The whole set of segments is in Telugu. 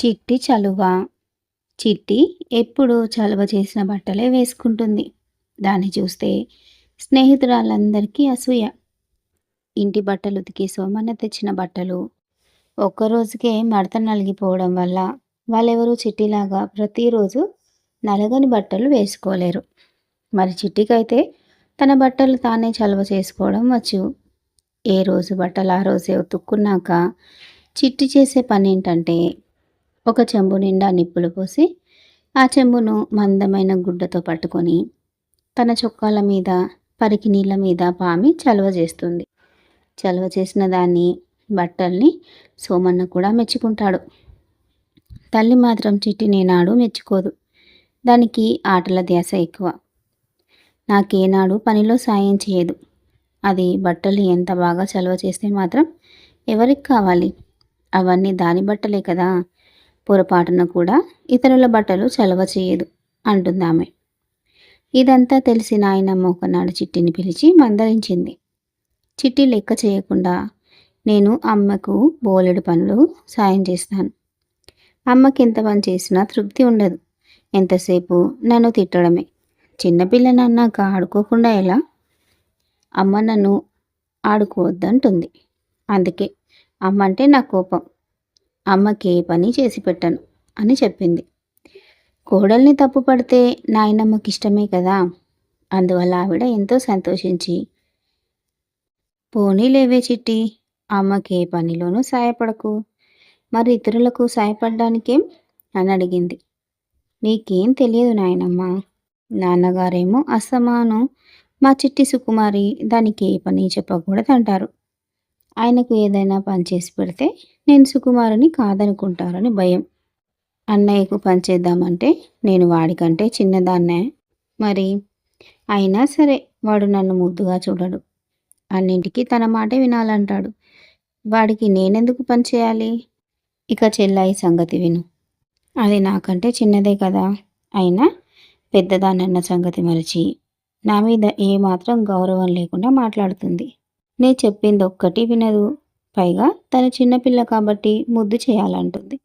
చిట్టి చలువ. చిట్టి ఎప్పుడు చలువ చేసిన బట్టలే వేసుకుంటుంది. దాన్ని చూస్తే స్నేహితురాలందరికీ అసూయ. ఇంటి బట్టలు ఉతికి సోమన్న తెచ్చిన బట్టలు ఒక్కరోజుకే మడత నలిగిపోవడం వల్ల వాళ్ళెవరూ చిట్టిలాగా ప్రతిరోజు నలగని బట్టలు వేసుకోలేరు. మరి చిట్టికైతే తన బట్టలు తానే చలువ చేసుకోవడం వచ్చు. ఏ రోజు బట్టలు ఆ రోజే ఉతుక్కున్నాక చిట్టి చేసే పని ఏంటంటే ఒక చెంబు నిండా నిప్పులు పోసి ఆ చెంబును మందమైన గుడ్డతో పట్టుకొని తన చొక్కాల మీద పరికి నీళ్ళ మీద పామి చలవ చేస్తుంది. చలవ చేసిన దాన్ని బట్టల్ని సోమన్న కూడా మెచ్చుకుంటాడు. తల్లి మాత్రం చిట్టి నేనాడు మెచ్చుకోదు. దానికి ఆటల ధ్యాస ఎక్కువ. నాకేనాడు పనిలో సాయం చేయదు. అది బట్టలు ఎంత బాగా చలవ చేస్తే మాత్రం ఎవరికి కావాలి? అవన్నీ దాని బట్టలే కదా. పొరపాటున కూడా ఇతరుల బట్టలు చలవ చేయదు అంటుందామె ఇదంతా తెలిసి నాయనమ్మ ఒకనాడు చిట్టిని పిలిచి మందలించింది. చిట్టి లెక్క చేయకుండా నేను అమ్మకు బోలెడు పనులు సాయం చేస్తాను. అమ్మకి ఎంత పని చేసినా తృప్తి ఉండదు. ఎంతసేపు నన్ను తిట్టడమే. చిన్నపిల్లనన్నాక ఆడుకోకుండా ఎలా? అమ్మ నన్ను ఆడుకోవద్దంటుంది. అందుకే అమ్మ అంటే నా కోపం. అమ్మకి పని చేసి పెట్టను అని చెప్పింది. కోడల్ని తప్పు పడితే నాయనమ్మకి ఇష్టమే కదా? అందువల్ల ఆవిడ ఎంతో సంతోషించి పోనీ లేవే చిట్టి అమ్మకి ఏ పనిలోనూ సాయపడకు. మరి ఇతరులకు సాయపడడానికేం? అని అడిగింది. నీకేం తెలియదు నాయనమ్మ. నాన్నగారేమో అసమాను. మా చిట్టి సుకుమారి దానికి ఏ పని చెప్పకూడదంటారు. ఆయనకు ఏదైనా పని చేసి పెడితే నేను సుకుమారుని కాదనుకుంటారని భయం. అన్నయ్యకు పనిచేద్దామంటే నేను వాడికంటే చిన్నదాన్నే మరి? అయినా సరే వాడు నన్ను ముద్దుగా చూడడు. అన్నింటికి తన మాటే వినాలంటాడు. వాడికి నేనెందుకు పని చేయాలి? ఇక చెల్లాయి సంగతి విను. అది నాకంటే చిన్నదే కదా? అయినా పెద్దదానన్న సంగతి మరిచి నా మీద ఏమాత్రం గౌరవం లేకుండా మాట్లాడుతుంది. నే చెప్పింది ఒక్కటి వినదు. పైగా తన చిన్నపిల్ల కాబట్టి ముద్దు చేయాలంటుంది.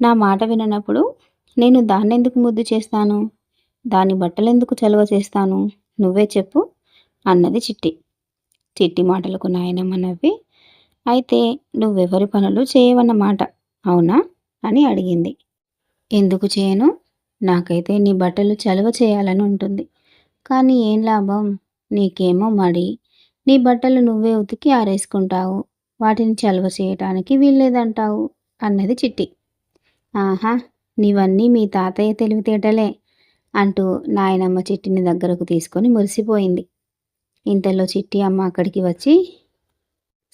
నా మాట విననప్పుడు నేను దాన్నెందుకు ముద్దు చేస్తాను? దాని బట్టలెందుకు చలువ చేస్తాను? నువ్వే చెప్పు అన్నది చిట్టి. చిట్టి మాటలకు నాయనమ్మ నవ్వి అయితే నువ్వెవరి పనులు చేయవన్నమాట అవునా? అని అడిగింది. ఎందుకు చేయను? నాకైతే నీ బట్టలు చలువ చేయాలని ఉంటుంది. కానీ ఏం లాభం? నీకేమో మడి నీ బట్టలు నువ్వే ఉతికి ఆరేసుకుంటావు. వాటిని చలువ చేయటానికి వీల్లేదంటావు అన్నది చిట్టి. ఆహా నీవన్నీ మీ తాతయ్య తెలివితేటలే అంటూ నాయనమ్మ చిట్టిని దగ్గరకు తీసుకొని మురిసిపోయింది. ఇంతలో చిట్టి అమ్మ అక్కడికి వచ్చి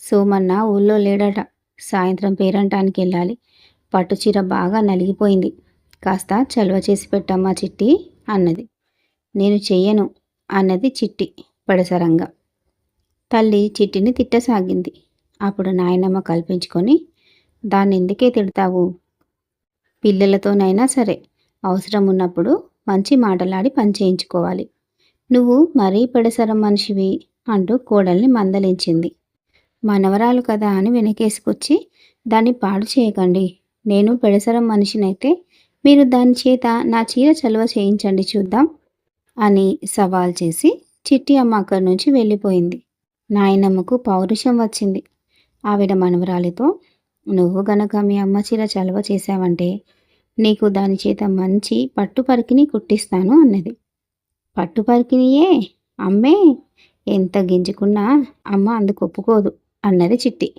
సోమన్న ఊళ్ళో లేడట సాయంత్రం పేరంటానికి వెళ్ళాలి. పట్టుచీర బాగా నలిగిపోయింది. కాస్త చలువ చేసి పెట్టమ్మా చిట్టి అన్నది. నేను చెయ్యను అన్నది చిట్టి పడసరంగా. తల్లి చిట్టిని తిట్టసాగింది. అప్పుడు నాయనమ్మ కల్పించుకొని దాన్ని ఎందుకే తిడతావు? పిల్లలతోనైనా సరే అవసరం ఉన్నప్పుడు మంచి మాటలాడి పని చేయించుకోవాలి. నువ్వు మరీ పెడసరం మనిషివి అంటూ కోడల్ని మందలించింది. మనవరాలు కదా అని వెనకేసుకొచ్చి దాన్ని పాడు చేయకండి. నేను పెడసరం మనిషినైతే మీరు దాని చేత నా చీర చలువ చేయించండి చూద్దాం అని సవాల్ చేసి చిట్టి అమ్మ అక్కడి నుంచి వెళ్ళిపోయింది. నాయనమ్మకు పౌరుషం వచ్చింది. ఆవిడ మనవరాలితో నువ్వు గనక మీ అమ్మ చీర చలవ చేశావంటే నీకు దాని చేత మంచి పట్టు పరికిని కుట్టిస్తాను అన్నది. పట్టు పరికినియే అమ్మే ఎంత గింజుకున్నా అమ్మ అందుకు ఒప్పుకోదు అన్నది చిట్టి.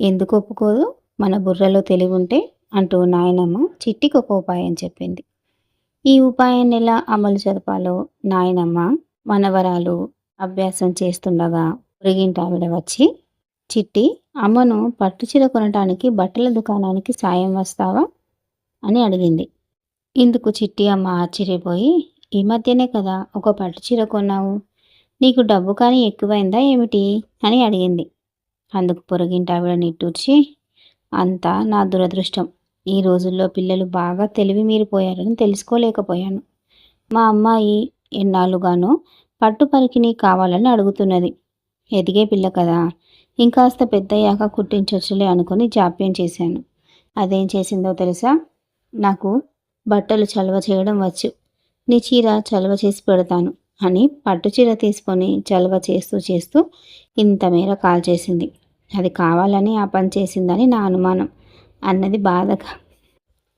ఎందుకు ఒప్పుకోదు? మన బుర్రలో తెలివి ఉంటే అంటూ నాయనమ్మ చిట్టికి ఒక ఉపాయం చెప్పింది. ఈ ఉపాయాన్ని ఎలా అమలు జరపాలో నాయనమ్మ మనవరాలు అభ్యాసం చేస్తుండగా పొరిగింటి ఆవిడ వచ్చి చిట్టి అమ్మను పట్టుచీర కొనటానికి బట్టల దుకాణానికి సాయం వస్తావా? అని అడిగింది. ఇందుకు చిట్టి అమ్మ ఆశ్చర్యపోయి ఈ మధ్యనే కదా ఒక పట్టుచీర కొన్నావు. నీకు డబ్బు కానీ ఎక్కువైందా ఏమిటి? అని అడిగింది. అందుకు పొరుగింటి ఆవిడ నిట్టూర్చి అంతా నా దురదృష్టం. ఈ రోజుల్లో పిల్లలు బాగా తెలివి మీరిపోయారని తెలుసుకోలేకపోయాను. మా అమ్మాయి ఎన్నాళ్ళుగానో పట్టు పరికిని కావాలని అడుగుతున్నది. ఎదిగే పిల్ల కదా. ఇంకాస్త పెద్దయ్యాక కుట్టించొచ్చులే అనుకుని జాప్యం చేశాను. అదేం చేసిందో తెలుసా? నాకు బట్టలు చలవ చేయడం వచ్చు. నీ చీర చలవ చేసి పెడతాను అని పట్టు చీర తీసుకొని చలవ చేస్తూ చేస్తూ ఇంత మేర కాల్ చేసింది. అది కావాలని ఆ పని చేసిందని నా అనుమానం. అన్నది బాధగా.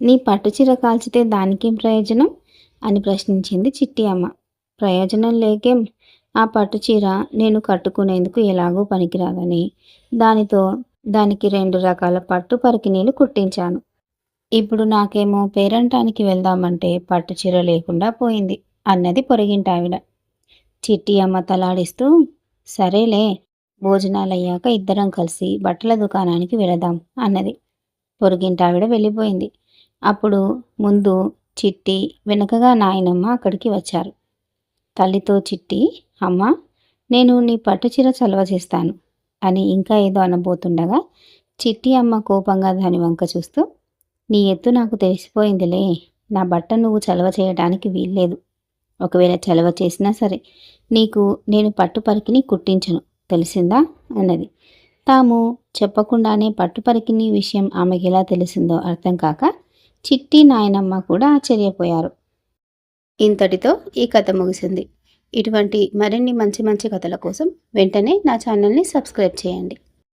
నీ పట్టు చీర కాల్చితే దానికేం ప్రయోజనం? అని ప్రశ్నించింది చిట్టి అమ్మ. ప్రయోజనం లేకేం ఆ పట్టు చీర నేను కట్టుకునేందుకు ఎలాగో పనికిరాదని. దానితో దానికి రెండు రకాల పట్టు పరికినీలు కుట్టించాను. ఇప్పుడు నాకేమో పేరంటానికి వెళ్దామంటే పట్టు చీర లేకుండా పోయింది అన్నది పొరిగింటావిడ. చిట్టి అమ్మ తలాడిస్తూ సరేలే భోజనాలయ్యాక ఇద్దరం కలిసి బట్టల దుకాణానికి వెళదాం అన్నది పొరిగింటావిడ వెళ్ళిపోయింది. అప్పుడు ముందు చిట్టి వెనుకగా నాయనమ్మ అక్కడికి వచ్చారు. తల్లితో చిట్టి అమ్మా నేను నీ పట్టుచీర చలవ చేస్తాను అని ఇంకా ఏదో అనబోతుండగా చిట్టి అమ్మ కోపంగా దాని వంక చూస్తూ నీ ఎత్తు నాకు తెలిసిపోయిందిలే. నా బట్ట నువ్వు చలవ చేయడానికి వీల్లేదు. ఒకవేళ చలవ చేసినా సరే నీకు నేను పట్టుపరికిని కుట్టించను తెలిసిందా? అన్నది. తాము చెప్పకుండానే పట్టుపరికిని విషయం ఆమెకి ఎలా తెలిసిందో అర్థం కాక చిట్టి నాయనమ్మ కూడా ఆశ్చర్యపోయారు. ఇంతటితో ఈ కథ ముగిసింది. ఇటువంటి మరిన్ని మంచి మంచి కథల కోసం వెంటనే నా ఛానల్ని సబ్స్క్రైబ్ చేయండి.